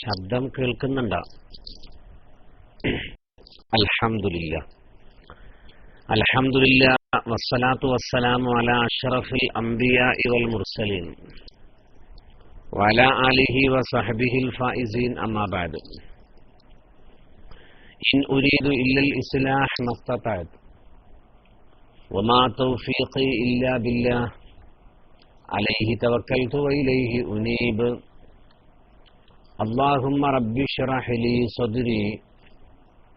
ശബ്ദം കേൾക്കുന്നുണ്ടോ അൽഹംദുലില്ല അൽഹംദുലില്ല വസ്സലാത്തു വസ്സലാമു അല അഷ്റഫിൽ അംബിയാഇ വൽ മുർസലീൻ وعلى آله وصحبه الفائزين أما بعد إن أريد إلا الإصلاح ما استطعت وما توفيقي إلا بالله عليه توكلت وإليه أنيب اللهم رب اشرح لي صدري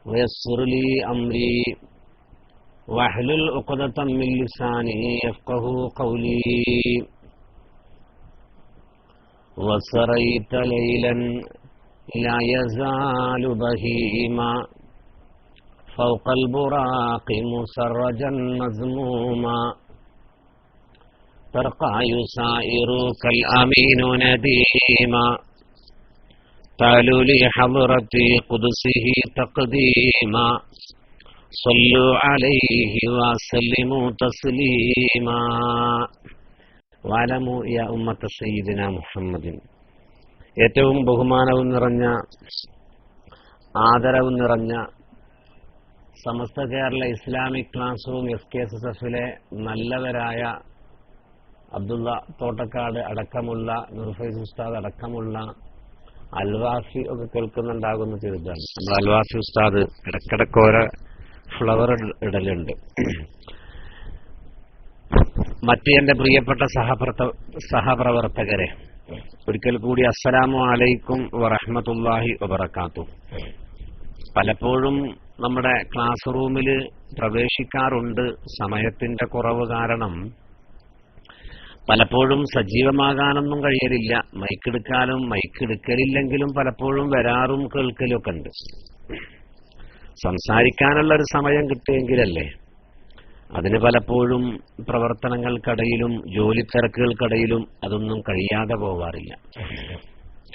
ويسر لي أمري واحلل عقدة من لساني يفقه قولي. وسريت ليلا لا يزال بهيما. فوق البراق مسرجا مزموما ترقى يسائرك الأمين نديما. تعالوا لحضرة قدسه تقديما. صلوا عليه وسلموا تسليما. വാലമു യ ഉമ്മത്ത സയ്യിദിന മുഹമ്മദിൻ ഏറ്റവും ബഹുമാനവും നിറഞ്ഞ ആദരവും നിറഞ്ഞ Samastha Kerala Islamic class room S K S S എഫിലെ നല്ലവരായ അബ്ദുള്ള തോട്ടക്കാട് അടക്കമുള്ള നിർഫൈസ് ഉസ്താദ് അടക്കമുള്ള അൽവാസി ഒക്കെ കേൾക്കുന്നുണ്ടാകുന്ന ചെറുതാണ്. നമ്മൾ അൽവാസി ഉസ്താദ് ഇടക്കിടക്ക് ഓരോ ഫ്ലവർ ഇടലുണ്ട്. മറ്റ് എന്റെ പ്രിയപ്പെട്ട സഹപ്രത സഹപ്രവർത്തകരെ ഒരിക്കൽ കൂടി അസ്സലാമു അലൈക്കും വറഹമത്തല്ലാഹി വബർക്കാത്തു പലപ്പോഴും നമ്മുടെ ക്ലാസ് റൂമിൽ പ്രവേശിക്കാറുണ്ട് സമയത്തിന്റെ കുറവ് കാരണം പലപ്പോഴും സജീവമാകാനൊന്നും കഴിയലില്ല. മൈക്കെടുക്കാനും മൈക്കെടുക്കലില്ലെങ്കിലും പലപ്പോഴും വരാറും കേൾക്കലും ഒക്കെ ഉണ്ട്. സംസാരിക്കാനുള്ള ഒരു സമയം കിട്ടിയെങ്കിലല്ലേ? അതിന് പലപ്പോഴും പ്രവർത്തനങ്ങൾക്കിടയിലും ജോലി തിരക്കുകൾക്കിടയിലും അതൊന്നും കഴിയാതെ പോവാറില്ല.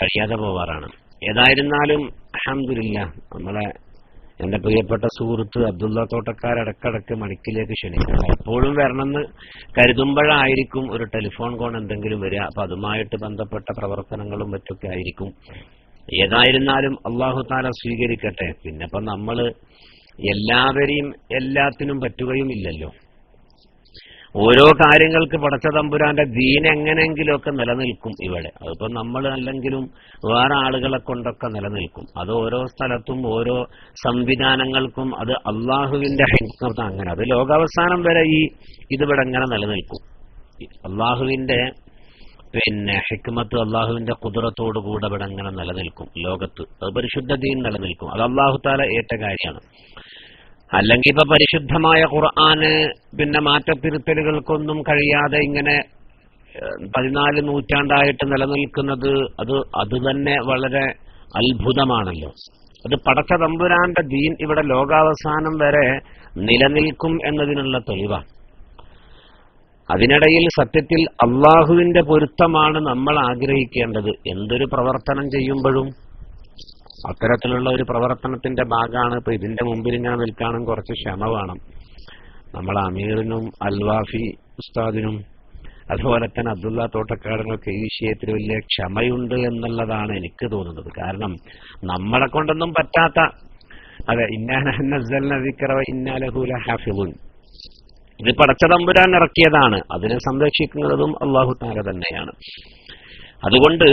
കഴിയാതെ പോവാറാണ്. ഏതായിരുന്നാലും അഹമ്മദില്ല നമ്മളെ എന്റെ പ്രിയപ്പെട്ട സുഹൃത്ത് അബ്ദുള്ള തോട്ടക്കാരടക്കടക്ക് മണിക്കിലേക്ക് ക്ഷണിക്കും എപ്പോഴും വരണമെന്ന് കരുതുമ്പോഴായിരിക്കും ഒരു ടെലിഫോൺ കോൺ എന്തെങ്കിലും വരിക. അപ്പൊ അതുമായിട്ട് ബന്ധപ്പെട്ട പ്രവർത്തനങ്ങളും മറ്റൊക്കെ ആയിരിക്കും. ഏതായിരുന്നാലും അള്ളാഹു താല സ്വീകരിക്കട്ടെ. പിന്നെ ഇപ്പൊ നമ്മൾ എല്ലാവരെയും എല്ലാത്തിനും പറ്റുകയും ഇല്ലല്ലോ. ഓരോ കാര്യങ്ങൾക്ക് പടച്ച തമ്പുരാന്റെ ദീൻ എങ്ങനെയെങ്കിലുമൊക്കെ നിലനിൽക്കും ഇവിടെ. അതിപ്പോ നമ്മൾ അല്ലെങ്കിലും വേറെ ആളുകളെ കൊണ്ടൊക്കെ നിലനിൽക്കും. അത് ഓരോ സ്ഥലത്തും ഓരോ സംവിധാനങ്ങൾക്കും അത് അള്ളാഹുവിന്റെ ഹിക്മത്ത് അങ്ങനെ. അത് ലോകാവസാനം വരെ ഈ ഇതിവിടെ എങ്ങനെ നിലനിൽക്കും. അള്ളാഹുവിന്റെ പിന്നെ ഹിക്മത്ത് അള്ളാഹുവിന്റെ കുതിരത്തോടു കൂടെ ഇവിടെ അങ്ങനെ നിലനിൽക്കും. ലോകത്ത് അത് പരിശുദ്ധ ദീൻ നിലനിൽക്കും. അത് അള്ളാഹു താല ഏറ്റ കാര്യമാണ്. അല്ലെങ്കിൽ ഇപ്പൊ പരിശുദ്ധമായ ഖുർആന് പിന്നെ മാറ്റത്തിരുത്തലുകൾക്കൊന്നും കഴിയാതെ ഇങ്ങനെ പതിനാല് നൂറ്റാണ്ടായിട്ട് നിലനിൽക്കുന്നത് അത് അത് തന്നെ വളരെ അത്ഭുതമാണല്ലോ. അത് പടച്ച തമ്പുരാന്റെ ദീൻ ഇവിടെ ലോകാവസാനം വരെ നിലനിൽക്കും എന്നതിനുള്ള തെളിവാണ്. അതിനിടയിൽ സത്യത്തിൽ അള്ളാഹുവിന്റെ പൊരുത്തമാണ് നമ്മൾ ആഗ്രഹിക്കേണ്ടത്. എന്തൊരു പ്രവർത്തനം ചെയ്യുമ്പോഴും അത്തരത്തിലുള്ള ഒരു പ്രവർത്തനത്തിന്റെ ഭാഗമാണ് ഇപ്പൊ ഇതിന്റെ മുമ്പിൽ ഇങ്ങനെ നിൽക്കാനും കുറച്ച് ക്ഷമ വേണം. നമ്മൾ അമീറിനും അൽവാഫി ഉസ്താദിനും അതുപോലെ തന്നെ അബ്ദുള്ള തോട്ടക്കാരനൊക്കെ ഈ വിഷയത്തിൽ വലിയ ക്ഷമയുണ്ട് എന്നുള്ളതാണ് എനിക്ക് തോന്നുന്നത്. കാരണം നമ്മളെ കൊണ്ടൊന്നും പറ്റാത്ത അതെ ഇന്നാലഹൂല ഹാഫിബുൻ ഇത് പടച്ച തമ്പുരാൻ ഇറക്കിയതാണ്. അതിനെ സംരക്ഷിക്കുന്നതും അള്ളാഹു താര തന്നെയാണ്. അതുകൊണ്ട്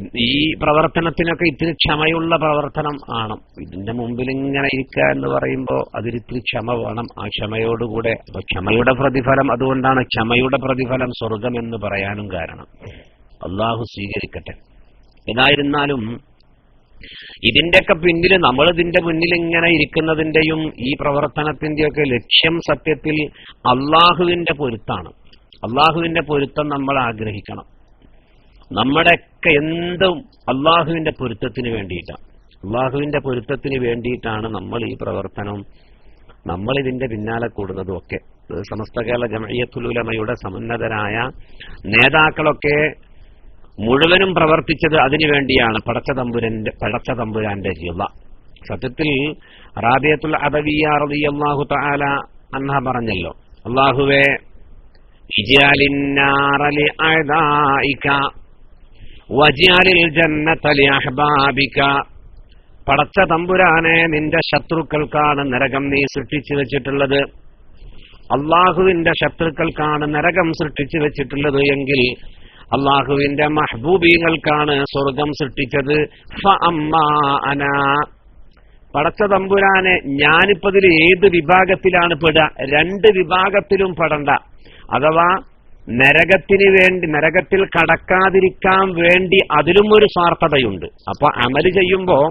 ഈ പ്രവർത്തനത്തിനൊക്കെ ഇത്തിരി ക്ഷമയുള്ള പ്രവർത്തനം ആണ്. ഇതിന്റെ മുമ്പിൽ ഇങ്ങനെ ഇരിക്കുക എന്ന് പറയുമ്പോൾ അതിരിത്തിരി ക്ഷമ വേണം. ആ ക്ഷമയോടുകൂടെ അപ്പൊ ക്ഷമയുടെ പ്രതിഫലം അതുകൊണ്ടാണ് ക്ഷമയുടെ പ്രതിഫലം സ്വർഗം എന്ന് പറയാനും കാരണം. അള്ളാഹു സ്വീകരിക്കട്ടെ. ഏതായിരുന്നാലും ഇതിന്റെയൊക്കെ പിന്നിൽ നമ്മൾ ഇതിന്റെ മുന്നിൽ ഇങ്ങനെ ഇരിക്കുന്നതിന്റെയും ഈ പ്രവർത്തനത്തിന്റെയൊക്കെ ലക്ഷ്യം സത്യത്തിൽ അള്ളാഹുവിന്റെ പൊരുത്താണ്. അള്ളാഹുവിന്റെ പൊരുത്തം നമ്മൾ ആഗ്രഹിക്കണം. നമ്മുടെയൊക്കെ എന്തും അള്ളാഹുവിന്റെ പൊരുത്തത്തിന് വേണ്ടിയിട്ടാണ് അള്ളാഹുവിന്റെ പൊരുത്തത്തിന് വേണ്ടിയിട്ടാണ് നമ്മൾ ഈ പ്രവർത്തനം നമ്മൾ ഇതിന്റെ പിന്നാലെ കൂടുന്നതും ഒക്കെ. സമസ്ത കേരള ജമയത്തുലുലമയുടെ സമുന്നതരായ നേതാക്കളൊക്കെ മുഴുവനും പ്രവർത്തിച്ചത് അതിനുവേണ്ടിയാണ് പടച്ച തമ്പുരന്റെ പടച്ച തമ്പുരാന്റെ സത്യത്തിൽ റാബിയത്തുൽ അബവിയ റളിയല്ലാഹു തആല അൻഹ പറഞ്ഞല്ലോ അള്ളാഹുവേ പടച്ച തമ്പുരാനെ നിന്റെ ശത്രുക്കൾക്കാണ് നരകം നീ സൃഷ്ടിച്ചു വെച്ചിട്ടുള്ളത്. അള്ളാഹുവിന്റെ ശത്രുക്കൾക്കാണ് നരകം സൃഷ്ടിച്ചു വെച്ചിട്ടുള്ളത് എങ്കിൽ അള്ളാഹുവിന്റെ മഹബൂബീങ്ങൾക്കാണ് സ്വർഗം സൃഷ്ടിച്ചത്. പടച്ച തമ്പുരാനെ ഞാനിപ്പതിൽ ഏത് വിഭാഗത്തിലാണ് പെടുക? രണ്ട് വിഭാഗത്തിലും പെടണ്ട. അഥവാ നരകത്തിന് വേണ്ടി നരകത്തിൽ കടക്കാതിരിക്കാൻ വേണ്ടി അതിലും ഒരു സ്വാർത്ഥതയുണ്ട്. അപ്പൊ അമൽ ചെയ്യുമ്പോ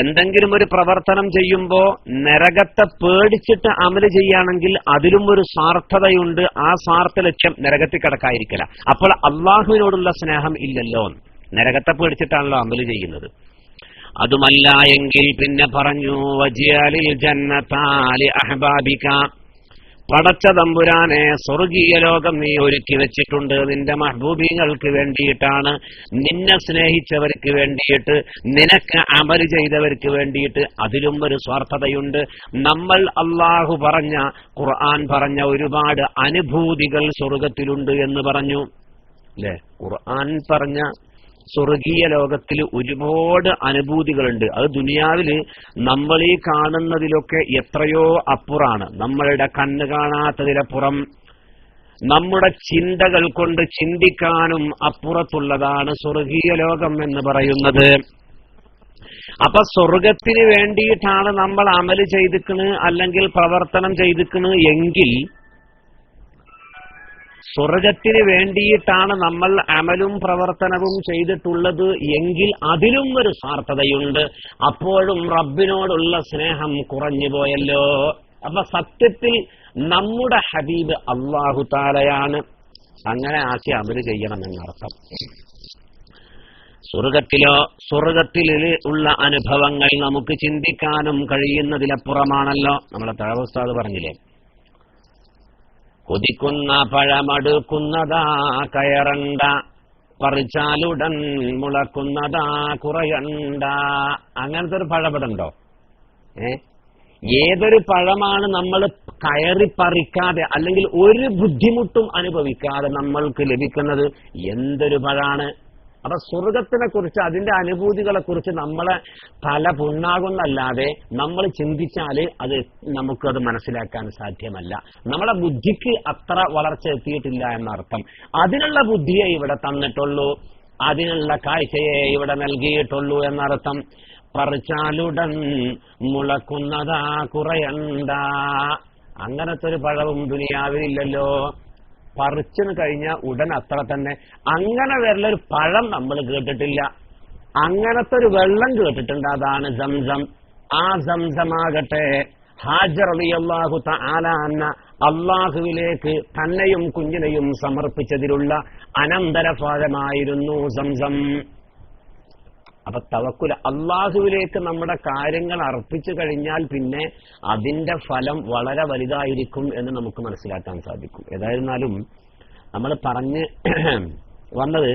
എന്തെങ്കിലും ഒരു പ്രവർത്തനം ചെയ്യുമ്പോ നരകത്തെ പേടിച്ചിട്ട് അമൽ ചെയ്യുകയാണെങ്കിൽ അതിലും ഒരു സ്വാർത്ഥതയുണ്ട്. ആ സ്വാർത്ഥ ലക്ഷ്യം നരകത്തിൽ കടക്കാതിരിക്കല. അപ്പോൾ അള്ളാഹുവിനോടുള്ള സ്നേഹം ഇല്ലല്ലോ. നരകത്തെ പേടിച്ചിട്ടാണല്ലോ അമൽ ചെയ്യുന്നത്. അതുമല്ല എങ്കിൽ പിന്നെ പറഞ്ഞു വജിയാലിൽ ജന്നത്താലി അഹബാബിക പടച്ച തമ്പുരാനെ സ്വർഗീയ ലോകം നീ ഒരുക്കി വെച്ചിട്ടുണ്ട്. നിന്റെ മഹബൂബിങ്ങൾക്ക് വേണ്ടിയിട്ടാണ് നിന്നെ സ്നേഹിച്ചവർക്ക് വേണ്ടിയിട്ട് നിനക്ക് അമൽ ചെയ്തവർക്ക് വേണ്ടിയിട്ട് അതിലും ഒരു സ്വാർത്ഥതയുണ്ട്. നമ്മൾ അള്ളാഹു പറഞ്ഞ ഖുർആൻ പറഞ്ഞ ഒരുപാട് അനുഭൂതികൾ സ്വർഗത്തിലുണ്ട് എന്ന് പറഞ്ഞു. അല്ലെ ഖുർആൻ പറഞ്ഞ സ്വർഗീയ ലോകത്തിൽ ഒരുപാട് അനുഭൂതികളുണ്ട്. അത് ദുനിയാവിൽ നമ്മൾ ഈ കാണുന്നതിലൊക്കെ എത്രയോ അപ്പുറാണ്. നമ്മളുടെ കണ്ണ് കാണാത്തതിലപ്പുറം നമ്മുടെ ചിന്തകൾ കൊണ്ട് ചിന്തിക്കാനും അപ്പുറത്തുള്ളതാണ് സ്വർഗീയ ലോകം എന്ന് പറയുന്നത്. അപ്പൊ സ്വർഗത്തിന് വേണ്ടിയിട്ടാണ് നമ്മൾ അമൽ ചെയ്തിക്കണ് അല്ലെങ്കിൽ പ്രവർത്തനം ചെയ്തിക്കണ് എങ്കിൽ സ്വർഗത്തിന് വേണ്ടിയിട്ടാണ് നമ്മൾ അമലും പ്രവർത്തനവും ചെയ്തിട്ടുള്ളത് എങ്കിൽ അതിലും ഒരു സ്വാർത്ഥതയുണ്ട്. അപ്പോഴും റബ്ബിനോടുള്ള സ്നേഹം കുറഞ്ഞു പോയല്ലോ. അപ്പൊ സത്യത്തിൽ നമ്മുടെ ഹബീബ് അള്ളാഹു താലയാണ് അങ്ങനെ ആക്കി അമൽ ചെയ്യണമെന്നർത്ഥം. സ്വർഗത്തിലോ സ്വർഗത്തിൽ ഉള്ള അനുഭവങ്ങൾ നമുക്ക് ചിന്തിക്കാനും കഴിയുന്നതിലപ്പുറമാണല്ലോ. നമ്മളെ തഴവസ്ഥാത് പറഞ്ഞില്ലേ? കൊതിക്കുന്ന പഴമടുക്കുന്നതാ കയറണ്ട പറിച്ചാലുടൻ മുളക്കുന്നതാ കുറയണ്ട. അങ്ങനത്തെ ഒരു പഴപടുണ്ടോ ഏ? ഏതൊരു പഴമാണ് നമ്മൾ കയറി പറിക്കാതെ അല്ലെങ്കിൽ ഒരു ബുദ്ധിമുട്ടും അനുഭവിക്കാതെ നമ്മൾക്ക് ലഭിക്കുന്നത് എന്തൊരു പഴാണ്? അപ്പൊ സ്വർഗത്തിനെ കുറിച്ച് അതിന്റെ അനുഭൂതികളെ കുറിച്ച് നമ്മളെ തല പുണ്ണാകുന്നല്ലാതെ നമ്മൾ ചിന്തിച്ചാൽ അത് നമുക്ക് അത് മനസ്സിലാക്കാൻ സാധ്യമല്ല. നമ്മളെ ബുദ്ധിക്ക് അത്ര വളർച്ച എത്തിയിട്ടില്ല എന്നർത്ഥം. അതിനുള്ള ബുദ്ധിയെ ഇവിടെ തന്നിട്ടുള്ളൂ. അതിനുള്ള കാഴ്ചയെ ഇവിടെ നൽകിയിട്ടുള്ളൂ എന്നർത്ഥം. പറിച്ചാലുടൻ മുളക്കുന്നതാ കുറയണ്ട. അങ്ങനത്തെ ഒരു പഴവും ദുനിയാവിലില്ലല്ലോ. പറിച്ചിന് കഴിഞ്ഞ ഉടൻ അത്ര തന്നെ. അങ്ങനെ വരലൊരു പഴം നമ്മൾ കേട്ടിട്ടില്ല. അങ്ങനത്തെ ഒരു വെള്ളം കേട്ടിട്ടുണ്ട്. അതാണ് സംസം. ആ സംസമാകട്ടെ. ഹാജർ അലിയല്ലാഹു ആലാന്ന അള്ളാഹുവിലേക്ക് തന്നെയും കുഞ്ഞിനെയും സമർപ്പിച്ചതിലുള്ള അനന്തരഫലമായിരുന്നു സംസം. അപ്പൊ തവക്കുൽ അള്ളാഹുവിലേക്ക് നമ്മുടെ കാര്യങ്ങൾ അർപ്പിച്ചു കഴിഞ്ഞാൽ പിന്നെ അതിന്റെ ഫലം വളരെ വലുതായിരിക്കും എന്ന് നമുക്ക് മനസ്സിലാക്കാൻ സാധിക്കും. ഏതായിരുന്നാലും നമ്മൾ പറഞ്ഞ് വന്നത്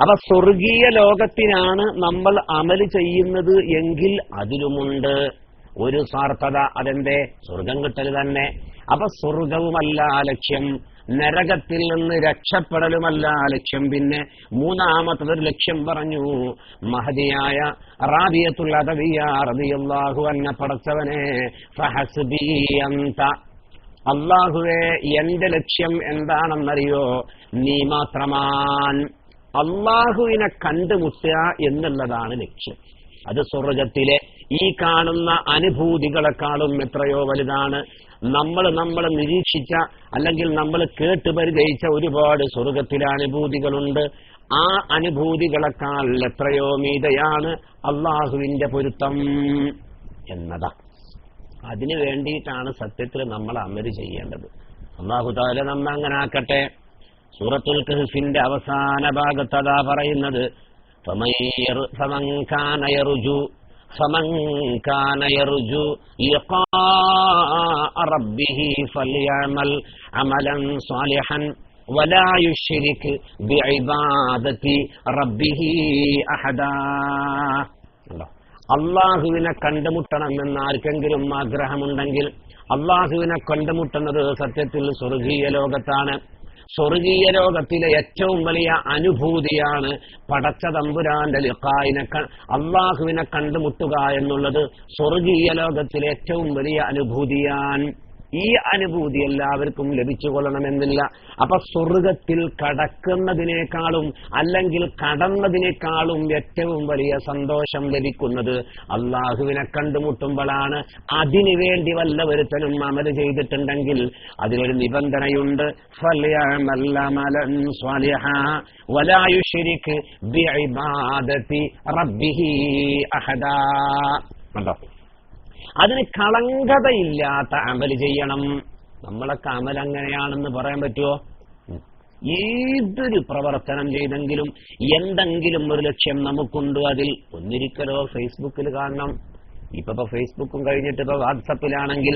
അപ്പൊ സ്വർഗീയ ലോകത്തിനാണ് നമ്മൾ അമൽ ചെയ്യുന്നത് എങ്കിൽ അതിലുമുണ്ട്. ഒരു സ്വാർത്ഥത അതെന്തേ? സ്വർഗം കിട്ടൽ തന്നെ. അപ്പൊ സ്വർഗവുമല്ല ലക്ഷ്യം. നരകത്തിൽ നിന്ന് രക്ഷപ്പെടലുമല്ല ലക്ഷ്യം. പിന്നെ ഒരു ലക്ഷ്യം പറഞ്ഞു മഹതിയായ റാബിയത്തുള്ള റളിയല്ലാഹു അന്ന പടച്ചവനെ അള്ളാഹുവെ എന്റെ ലക്ഷ്യം എന്താണെന്നറിയോ? നീ മാത്രമാൻ. അള്ളാഹുവിനെ കണ്ടുമുട്ടുക എന്നുള്ളതാണ് ലക്ഷ്യം. അത് സ്വർഗത്തിലെ ഈ കാണുന്ന അനുഭൂതികളെക്കാളും എത്രയോ വലുതാണ്. നമ്മൾ നമ്മൾ നിരീക്ഷിച്ച അല്ലെങ്കിൽ നമ്മൾ കേട്ട് പരിചയിച്ച ഒരുപാട് സ്വർഗത്തിലെ അനുഭൂതികളുണ്ട്. ആ അനുഭൂതികളെക്കാൾ എത്രയോ മീതയാണ് അള്ളാഹുവിന്റെ പൊരുത്തം എന്നതാ. അതിനു വേണ്ടിയിട്ടാണ് സത്യത്തിൽ നമ്മൾ അമര് ചെയ്യേണ്ടത്. അള്ളാഹു താല നമ്മ അങ്ങനെ ആക്കട്ടെ. സൂറത്തുൽ കഹ്ഫിന്റെ അവസാന ഭാഗത്തതാ പറയുന്നത് فمن ير- فمن كان يرجو فمن كان يرجو لقاء ربه فليعمل عملا صالحا ولا يشرك بعبادة ربه أحدا അള്ളാഹുവിനെ കണ്ടുമുട്ടണമെന്ന് ആർക്കെങ്കിലും ആഗ്രഹമുണ്ടെങ്കിൽ അള്ളാഹുവിനെ കണ്ടുമുട്ടുന്നത് സത്യത്തിൽ സ്വർഗീയ ലോകത്താണ് സ്വർഗീയ ലോകത്തിലെ ഏറ്റവും വലിയ അനുഭൂതിയാണ് പടച്ച തമ്പുരാന്റെ ലിഖായിനെ അള്ളാഹുവിനെ കണ്ടുമുട്ടുക എന്നുള്ളത് സ്വർഗീയ ലോകത്തിലെ ഏറ്റവും വലിയ അനുഭൂതിയാൻ ഈ അനുഭൂതി എല്ലാവർക്കും ലഭിച്ചുകൊള്ളണമെന്നില്ല. അപ്പൊ സ്വർഗത്തിൽ കടക്കുന്നതിനേക്കാളും അല്ലെങ്കിൽ കടന്നതിനേക്കാളും ഏറ്റവും വലിയ സന്തോഷം ലഭിക്കുന്നത് അള്ളാഹുവിനെ കണ്ടുമുട്ടുമ്പോഴാണ്. അതിനു വേണ്ടി വല്ല ഒരുത്തനും അമൽ ചെയ്തിട്ടുണ്ടെങ്കിൽ അതിലൊരു നിബന്ധനയുണ്ട്. ഫല്യഅമൽ അതിന് കളങ്കതയില്ലാത്ത അമൽ ചെയ്യണം. നമ്മളൊക്കെ അമൽ അങ്ങനെയാണെന്ന് പറയാൻ പറ്റുമോ. ഏതൊരു പ്രവർത്തനം ചെയ്തെങ്കിലും എന്തെങ്കിലും ഒരു ലക്ഷ്യം നമുക്കുണ്ട് അതിൽ. ഒന്നിരിക്കലോ ഫേസ്ബുക്കിൽ കാണണം. ഇപ്പൊ ഫേസ്ബുക്കും കഴിഞ്ഞിട്ട് ഇപ്പൊ വാട്സപ്പിലാണെങ്കിൽ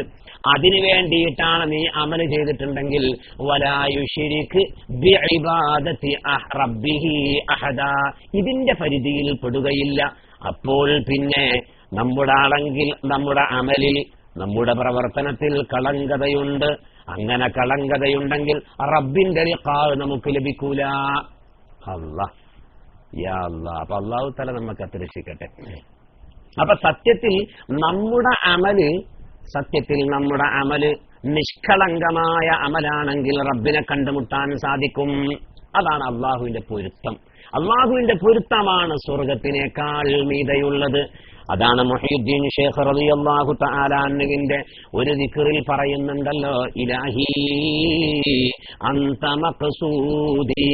അതിനു വേണ്ടിയിട്ടാണ് നീ അമൽ ചെയ്തിട്ടുണ്ടെങ്കിൽ ഇതിന്റെ പരിധിയിൽ പെടുകയില്ല. അപ്പോൾ പിന്നെ നമ്മുടെ അളങ്കിൽ നമ്മുടെ അമലിൽ നമ്മുടെ പ്രവർത്തനത്തിൽ കളങ്കതയുണ്ട്. അങ്ങനെ കളങ്കതയുണ്ടെങ്കിൽ റബ്ബിന്റെ കാവ് നമുക്ക് ലഭിക്കൂല. അപ്പൊ അള്ളാഹു തല നമുക്ക് അത്രശിക്കട്ടെ അപ്പൊ സത്യത്തിൽ നമ്മുടെ അമൽ സത്യത്തിൽ നമ്മുടെ അമൽ നിഷ്കളങ്കമായ അമലാണെങ്കിൽ റബ്ബിനെ കണ്ടുമുട്ടാൻ സാധിക്കും. അതാണ് അള്ളാഹുവിന്റെ പൊരുത്തം. അള്ളാഹുവിന്റെ പൊരുത്തമാണ് സ്വർഗത്തിനേക്കാൾ മീതയുള്ളത്. അതാണ് മുഹീദ്ദീൻ ഷേഖ് റളിയല്ലാഹു തആലാനുവിന്റെ ഒരു ദിക്റിൽ പറയുന്നുണ്ടല്ലോ ഇലാഹി അന്ത മഖ്സൂദി.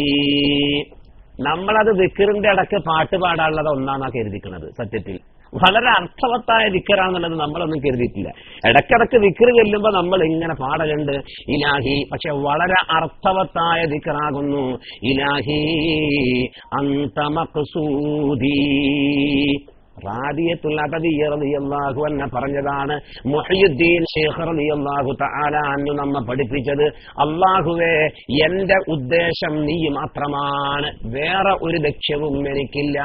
നമ്മളത് ദിക്കറിന്റെ ഇടയ്ക്ക് പാട്ട് പാടാനുള്ളത് ഒന്നാണാ കരുതിക്കുന്നത് സത്യത്തിൽ. വളരെ അർത്ഥവത്തായ ദിക്കറാന്നുള്ളത് നമ്മളൊന്നും കരുതിയിട്ടില്ല. ഇടക്കിടക്ക് ദിക്കറ് ചെല്ലുമ്പോ നമ്മൾ ഇങ്ങനെ പാടലുണ്ട് ഇലാഹി. പക്ഷെ വളരെ അർത്ഥവത്തായ ദിക്കറാകുന്നു ഇലാഹി അന്ത റളിയല്ലാഹു അൻഹ പറഞ്ഞതാണ് മുഹയ്യുദ്ദീൻ ശൈഖ് റളിയല്ലാഹു തആല അന്നു നമ്മ പഠിപ്പിച്ചത് അള്ളാഹുവേ എന്റെ ഉദ്ദേശം നീ മാത്രമാണ് വേറെ ഒരു ലക്ഷ്യവും എനിക്കില്ല.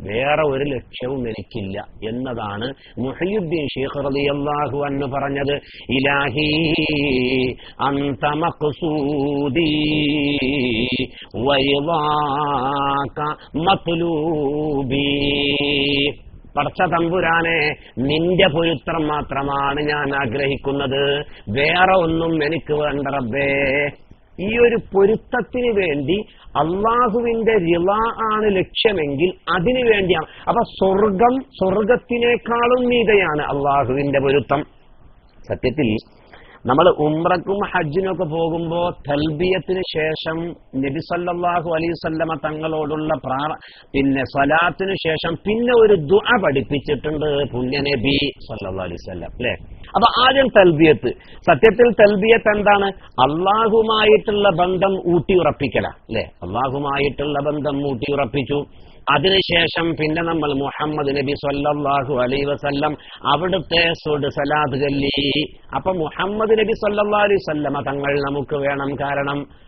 വേറെ ഒരു ലക്ഷ്യവും എനിക്കില്ല എന്നതാണ് മുഹയ്യുദ്ദീൻ ഷെയ്ഖ് റളിയല്ലാഹു എന്ന് പറഞ്ഞത്. ഇലാഹി അന്ത മഖ്സൂദി വയവാക മത്ലൂബി. പടച്ച തമ്പുരാനെ നിന്റെ പൊരുത്രം മാത്രമാണ് ഞാൻ ആഗ്രഹിക്കുന്നത്. വേറെ ഒന്നും എനിക്ക് വേണ്ട റബ്ബേ. ഈ ഒരു പൊരുത്തത്തിന് വേണ്ടി അള്ളാഹുവിന്റെ റിള ആണ് ലക്ഷ്യമെങ്കിൽ അതിനു വേണ്ടിയാണ്. അപ്പൊ സ്വർഗം സ്വർഗത്തിനേക്കാളും മീതയാണ് അള്ളാഹുവിന്റെ പൊരുത്തം. സത്യത്തിൽ നമ്മൾ ഉംറക്കും ഹജ്ജിനൊക്കെ പോകുമ്പോ തൽബിയത്തിന് ശേഷം നബി സല്ലല്ലാഹു അലൈഹി വസല്ലമ തങ്ങളോടുള്ള പ്രാ പിന്നെ സ്വലാത്തിന് ശേഷം പിന്നെ ഒരു ദുആ പഠിപ്പിച്ചിട്ടുണ്ട് പുണ്യ നബി സല്ലാ അലൈഹി അല്ലെ അല്ലേ? അപ്പൊ ആദ്യം തൽബിയത്ത്. സത്യത്തിൽ തൽബിയത്ത് എന്താണ്? അള്ളാഹുമായിട്ടുള്ള ബന്ധം ഊട്ടിയുറപ്പിക്കല അല്ലെ? അള്ളാഹുമായിട്ടുള്ള ബന്ധം ഊട്ടിയുറപ്പിച്ചു. അതിനുശേഷം പിന്നെ നമ്മൾ മുഹമ്മദ് നബി സല്ലാഹു അലൈ വസല്ലം അവിടുത്തെ സലാത്ത് ചൊല്ലി. അപ്പൊ മുഹമ്മദ് നബി സല്ലാ അലൈഹി വസല്ലമ തങ്ങൾ നമുക്ക് വേണം. കാരണം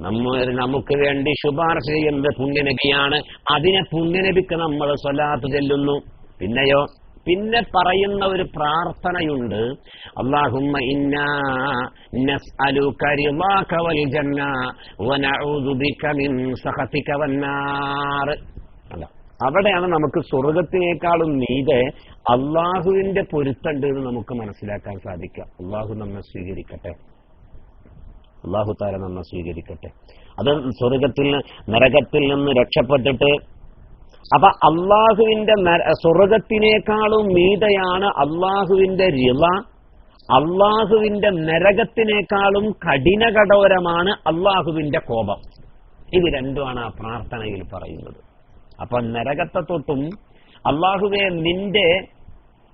നമ്മ നമുക്ക് വേണ്ടി ശുപാർശ ചെയ്യുന്നത് പുണ്യനബിയാണ്. അതിനെ പുണ്യനബിക്ക് നമ്മൾ സ്വലാത്ത് ചെല്ലുന്നു. പിന്നെയോ? പിന്നെ പറയുന്ന ഒരു പ്രാർത്ഥനയുണ്ട്. അള്ളാഹുമ്മ ഇന്നാ അവിടെയാണ് നമുക്ക് സ്വർഗത്തിനേക്കാളും നീതെ അള്ളാഹുവിന്റെ പൊരുത്തണ്ട് എന്ന് നമുക്ക് മനസ്സിലാക്കാൻ സാധിക്കുക. അള്ളാഹു നമ്മെ സ്വീകരിക്കട്ടെ. അള്ളാഹു താര നമ്മെ സ്വീകരിക്കട്ടെ. അത് സ്വർഗത്തിൽ നരകത്തിൽ നിന്ന് രക്ഷപ്പെട്ടിട്ട് അപ്പൊ അള്ളാഹുവിന്റെ സ്വർഗത്തിനേക്കാളും മീതയാണ് അള്ളാഹുവിന്റെ റിള അള്ളാഹുവിന്റെ നരകത്തിനേക്കാളും കഠിനകഠോരമാണ് അള്ളാഹുവിന്റെ കോപം. ഇത് രണ്ടുമാണ് ആ പ്രാർത്ഥനയിൽ പറയുന്നത്. അപ്പൊ നരകത്തെ തൊട്ടും അള്ളാഹുവെ നിന്റെ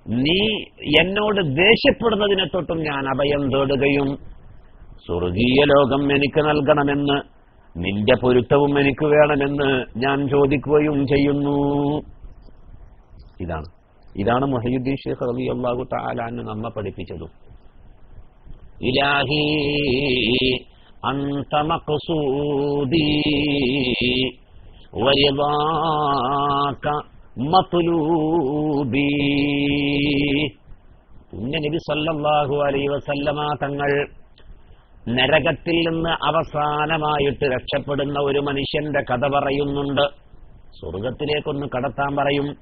നീ എന്നോട് ദേഷ്യപ്പെടുന്നതിനെ തൊട്ടും ഞാൻ അഭയം തേടുകയും സ്വർഗീയ ലോകം എനിക്ക് നൽകണമെന്ന് നിന്റെ പൊരുത്തവും എനിക്ക് വേണമെന്ന് ഞാൻ ചോദിക്കുകയും ചെയ്യുന്നു. ഇതാണ്. ഇതാണ് മുഹയുദ്ദീൻ ഷെയ്ഖ് അലി അള്ളാഹു താലാന്ന് നമ്മ പഠിപ്പിച്ചതും. ഇലാഹി അന്ത മത്ലൂബി. നബി സല്ലല്ലാഹു അലൈഹി വസല്ലമ തങ്ങൾ നരകത്തിൽ നിന്ന് അവസാനമായിട്ട് രക്ഷപ്പെടുന്ന ഒരു മനുഷ്യന്റെ കഥ പറയുന്നുണ്ട്. സ്വർഗത്തിലേക്കൊന്ന് കടത്താൻ പറയും.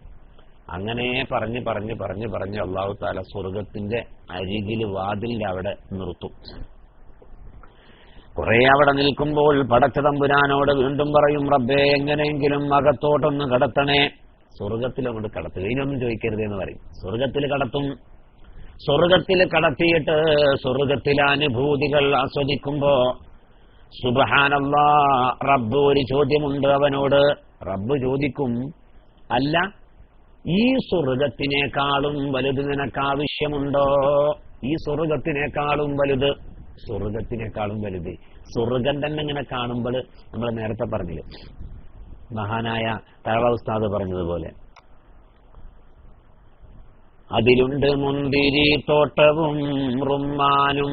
അങ്ങനെ പറഞ്ഞ് പറഞ്ഞ് പറഞ്ഞ് പറഞ്ഞ് അള്ളാഹു താല സ്വർഗത്തിന്റെ അരികിൽ വാതിലിന്റെ അവിടെ നിർത്തും. കുറെ അവിടെ നിൽക്കുമ്പോൾ പടച്ചതമ്പുരാനോട് വീണ്ടും പറയും റബ്ബേ എങ്ങനെയെങ്കിലും അകത്തോട്ടൊന്ന് കടത്തണേ. സ്വർഗത്തിൽ അങ്ങോട്ട് കടത്തുക ഇനിയൊന്നും ചോദിക്കരുത് എന്ന് പറയും. സ്വർഗത്തിൽ കടത്തും. സ്വർഗത്തിൽ കടത്തിയിട്ട് സ്വർഗത്തിലെ അനുഭൂതികൾ ആസ്വദിക്കുമ്പോ സുബഹാനല്ലാ റബ്ബ് ഒരു ചോദ്യമുണ്ട് അവനോട്. റബ്ബ് ചോദിക്കും അല്ല ഈ സ്വർഗത്തിനേക്കാളും വലുത് നിനക്ക് ആവശ്യമുണ്ടോ? ഈ സ്വർഗത്തിനേക്കാളും വലുത് സ്വർഗത്തിനേക്കാളും വലുത്. സ്വർഗം തന്നെ ഇങ്ങനെ കാണുമ്പോൾ നമ്മൾ നേരത്തെ പറഞ്ഞില്ലേ? മഹാനായ തഴവ ഉസ്താദ് പറഞ്ഞതുപോലെ. അതിലുണ്ട് മുന്തിരി തോട്ടവും റുമ്മാനും.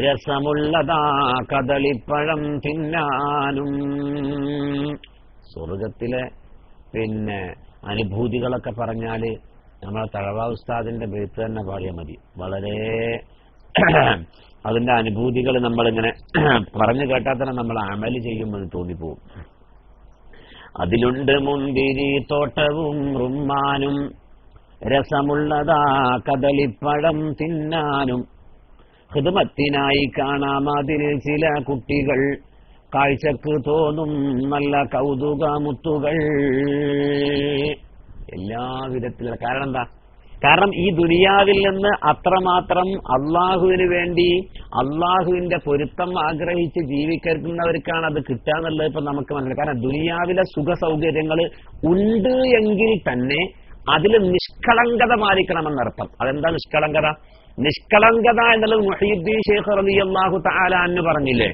രസമുള്ളതാ കദളിപ്പഴം തിന്നാനും. സ്വർഗത്തിലെ പിന്നെ അനുഭൂതികളൊക്കെ പറഞ്ഞാൽ നമ്മളെ തഴവ ഉസ്താദിന്റെ ബെയ്ത്ത് തന്നെ പാടിയാൽ മതി. വളരെ അതിന്റെ അനുഭൂതികൾ നമ്മളിങ്ങനെ പറഞ്ഞു കേട്ടാൽ തന്നെ നമ്മൾ അമൽ ചെയ്യുമെന്ന് തോന്നിപ്പോവും അതിലുണ്ട് മുന്തിരി തോട്ടവും റുമ്മാനും രസമുള്ളതാ കദളിപ്പഴം തിന്നാനും. ഹൃദമത്തിനായി കാണാം അതിൽ ചില കുട്ടികൾ. കാഴ്ചക്ക് തോന്നും നല്ല കൗതുകമുത്തുകൾ. എല്ലാ വിധത്തിലുള്ള കാരണം എന്താ? കാരണം ഈ ദുനിയാവിൽ നിന്ന് അത്രമാത്രം അള്ളാഹുവിന് വേണ്ടി അള്ളാഹുവിന്റെ പൊരുത്തം ആഗ്രഹിച്ച് ജീവിക്കുന്നവർക്കാണ് അത് കിട്ടുക എന്നുള്ളത് ഇപ്പൊ നമുക്ക് മനസ്സിലാക്കാം കാരണം ദുനിയാവിലെ സുഖ സൗകര്യങ്ങൾ ഉണ്ട് എങ്കിൽ തന്നെ അതിൽ നിഷ്കളങ്കത പാലിക്കണമെന്നർത്ഥം അതെന്താ നിഷ്കളങ്കത? നിഷ്കളങ്കത എന്നുള്ളത് മുഹീദ്ദീൻ ഷേഖ് റബി അള്ളാഹു തആല എന്ന് പറഞ്ഞില്ലേ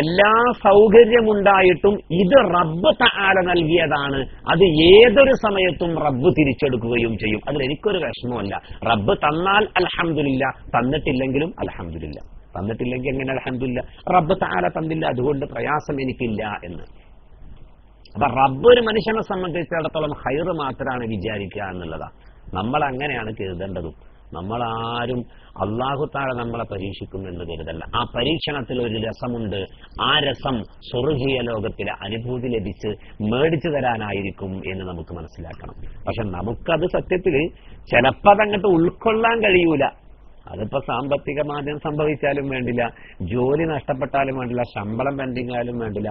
എല്ലാ സൗകര്യമുണ്ടായിട്ടും ഇത് റബ്ബ് തആല നൽകിയതാണ്. അത് ഏതൊരു സമയത്തും റബ്ബ് തിരിച്ചെടുക്കുകയും ചെയ്യും. അതിൽ എനിക്കൊരു വിഷമമല്ല റബ്ബ് തന്നാൽ അൽഹംദുലില്ല തന്നിട്ടില്ലെങ്കിലും അൽഹംദുലില്ല. തന്നിട്ടില്ലെങ്കിൽ എങ്ങനെ അൽഹംദുലില്ല? റബ്ബ് തആല തന്നില്ല അതുകൊണ്ട് പ്രയാസം എനിക്കില്ല എന്ന്. അപ്പൊ റബ്ബ് ഒരു മനുഷ്യനെ സംബന്ധിച്ചിടത്തോളം ഹൈറ് മാത്രമാണ് വിചാരിക്കുക എന്നുള്ളതാ. നമ്മൾ അങ്ങനെയാണ് കരുതേണ്ടതും. നമ്മളാരും അള്ളാഹുത്താഴ നമ്മളെ പരീക്ഷിക്കും എന്ന് കരുതല്ല. ആ പരീക്ഷണത്തിൽ ഒരു രസമുണ്ട്. ആ രസം സ്വർഗീയ ലോകത്തിലെ അനുഭൂതി ലഭിച്ച് മേടിച്ചു തരാനായിരിക്കും എന്ന് നമുക്ക് മനസ്സിലാക്കണം. പക്ഷെ നമുക്കത് സത്യത്തിൽ ചിലപ്പോൾ അതങ്ങോട്ട് ഉൾക്കൊള്ളാൻ കഴിയൂല. അതിപ്പോ സാമ്പത്തിക മാന്ദ്യം സംഭവിച്ചാലും വേണ്ടില്ല. ജോലി നഷ്ടപ്പെട്ടാലും വേണ്ടില്ല. ശമ്പളം പെൻഡിങ് ആയാലും വേണ്ടില്ല.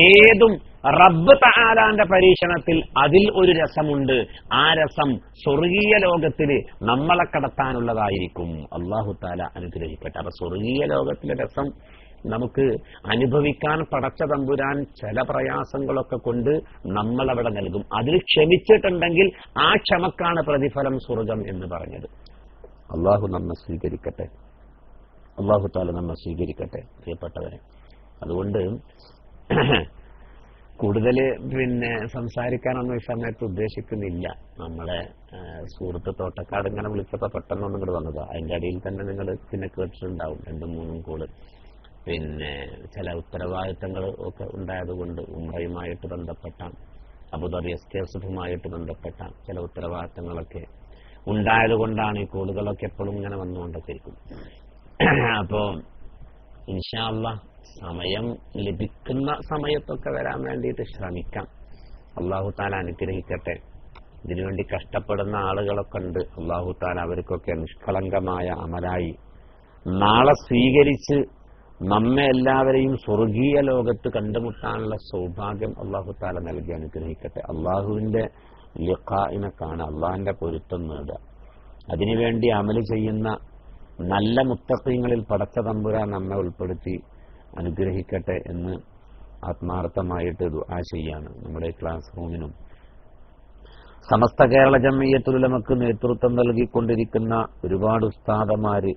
ഏതും റബ്ബ് താലാന്റെ പരീക്ഷണത്തിൽ അതിൽ ഒരു രസമുണ്ട്. ആ രസം സ്വർഗീയ ലോകത്തിൽ നമ്മളെ കടത്താനുള്ളതായിരിക്കും. അള്ളാഹു താല അനുഗ്രഹിക്കട്ടെ. അപ്പൊ സ്വർഗീയ ലോകത്തിലെ രസം നമുക്ക് അനുഭവിക്കാൻ പടച്ച തമ്പുരാൻ ചില പ്രയാസങ്ങളൊക്കെ കൊണ്ട് നമ്മളവിടെ നൽകും. അതിൽ ക്ഷമിച്ചിട്ടുണ്ടെങ്കിൽ ആ ക്ഷമക്കാണ് പ്രതിഫലം സ്വർഗം എന്ന് പറഞ്ഞത്. അള്ളാഹു നമ്മെ സ്വീകരിക്കട്ടെ. അള്ളാഹു താല നമ്മെ സ്വീകരിക്കട്ടെ പ്രിയപ്പെട്ടവരെ. അതുകൊണ്ട് കൂടുതൽ പിന്നെ സംസാരിക്കാനൊന്നും ഈ സമയത്ത് ഉദ്ദേശിക്കുന്നില്ല. നമ്മളെ സുഹൃത്ത് തോട്ടക്കാട് ഇങ്ങനെ വിളിച്ചപ്പോൾ പെട്ടെന്നൊന്നും ഇങ്ങോട്ട് വന്നതാ. അതിന്റെ അടിയിൽ തന്നെ നിങ്ങൾ പിന്നെ കേട്ടിട്ടുണ്ടാവും രണ്ടും മൂന്നും കൂൾ. പിന്നെ ചില ഉത്തരവാദിത്തങ്ങൾ ഒക്കെ ഉണ്ടായതുകൊണ്ട് ഉമ്രയുമായിട്ട് ബന്ധപ്പെട്ട അബുദാബി എസ് കെ എസുമായിട്ട് ബന്ധപ്പെട്ട ചില ഉത്തരവാദിത്തങ്ങളൊക്കെ ഉണ്ടായതുകൊണ്ടാണ് ഈ കോളുകളൊക്കെ എപ്പോഴും ഇങ്ങനെ വന്നുകൊണ്ടൊക്കെ ഇരിക്കും അപ്പോ ഇൻഷാല്ല സമയം ലഭിക്കുന്ന സമയത്തൊക്കെ വരാൻ വേണ്ടിയിട്ട് ശ്രമിക്കാം. അള്ളാഹു താല അനുഗ്രഹിക്കട്ടെ. ഇതിനുവേണ്ടി കഷ്ടപ്പെടുന്ന ആളുകളൊക്കെ ഉണ്ട്. അള്ളാഹു താല അവർക്കൊക്കെ നിഷ്കളങ്കമായ അമലായി നാളെ സ്വീകരിച്ച് നമ്മെ എല്ലാവരെയും സ്വർഗീയ ലോകത്ത് കണ്ടുമുട്ടാനുള്ള സൗഭാഗ്യം അള്ളാഹു താല നൽകി അനുഗ്രഹിക്കട്ടെ. അള്ളാഹുവിന്റെ ലിഖായിനെ കാണുക അള്ളാഹിന്റെ പൊരുത്തം നേടുക. അതിനുവേണ്ടി അമൽ ചെയ്യുന്ന നല്ല മുത്തക്കീങ്ങളിൽ പടച്ച തമ്പുരാൻ നമ്മെ ഉൾപ്പെടുത്തി അനുഗ്രഹിക്കട്ടെ എന്ന് ആത്മാർത്ഥമായിട്ട് ദുആ ചെയ്യാണ് നമ്മുടെ ക്ലാസ് റൂമിനും. സമസ്ത കേരള ജമീയത്തുലമക്ക് നേതൃത്വം നൽകിക്കൊണ്ടിരിക്കുന്ന ഒരുപാട് ഉസ്താദമാര്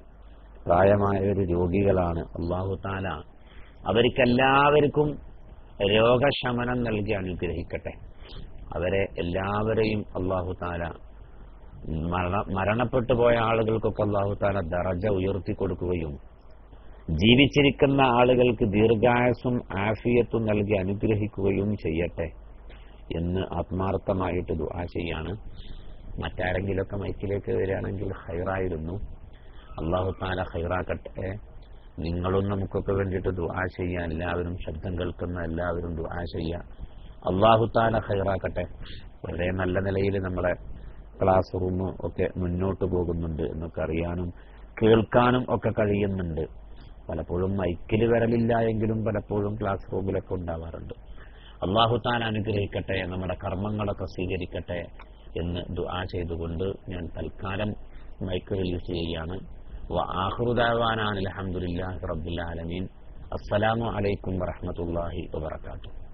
പ്രായമായൊരു രോഗികളാണ്. അള്ളാഹു താല അവർക്കെല്ലാവർക്കും രോഗശമനം നൽകി അനുഗ്രഹിക്കട്ടെ. അവരെ എല്ലാവരെയും അള്ളാഹു താല മരണ മരണപ്പെട്ടു പോയ ആളുകൾക്കൊക്കെ അള്ളാഹു താല ദറജ ഉയർത്തി കൊടുക്കുകയും ജീവിച്ചിരിക്കുന്ന ആളുകൾക്ക് ദീർഘായസും ആഫിയത്തും നൽകി അനുഗ്രഹിക്കുകയും ചെയ്യട്ടെ എന്ന് ആത്മാർത്ഥമായിട്ട് ദുആ മറ്റാരെങ്കിലൊക്കെ മൈക്കിലേക്ക് വരികയാണെങ്കിൽ ഹൈറായിരുന്നു. അള്ളാഹു താല ഹൈറാക്കട്ടെ. നിങ്ങളും നമുക്കൊക്കെ വേണ്ടിയിട്ട് ദുആ ചെയ്യുക എല്ലാവരും ശബ്ദം കേൾക്കുന്ന എല്ലാവരും ദുആ ചെയ്യാം. അള്ളാഹു താന ഹൈറാക്കട്ടെ വളരെ നല്ല നിലയിൽ നമ്മളെ ക്ലാസ് റൂം ഒക്കെ മുന്നോട്ട് പോകുന്നുണ്ട് എന്നൊക്കെ അറിയാനും കേൾക്കാനും ഒക്കെ കഴിയുന്നുണ്ട്. പലപ്പോഴും മൈക്കിൽ വരലില്ല എങ്കിലും പലപ്പോഴും ക്ലാസ് റൂമിലൊക്കെ ഉണ്ടാവാറുണ്ട്. അള്ളാഹു താൻ അനുഗ്രഹിക്കട്ടെ നമ്മുടെ കർമ്മങ്ങളൊക്കെ സ്വീകരിക്കട്ടെ എന്ന് ദുആ ചെയ്തുകൊണ്ട് ഞാൻ തൽക്കാലം മൈക്ക് റിലീസ് ചെയ്യുകയാണ്. ആഹ്റുദാവാനാണ് അലഹമുല്ലാ റബ്ബുല്ലാലമീൻ അസ്സലാമു അലൈക്കും വറഹ്മത്തുള്ളാഹി വബറകാതുഹു.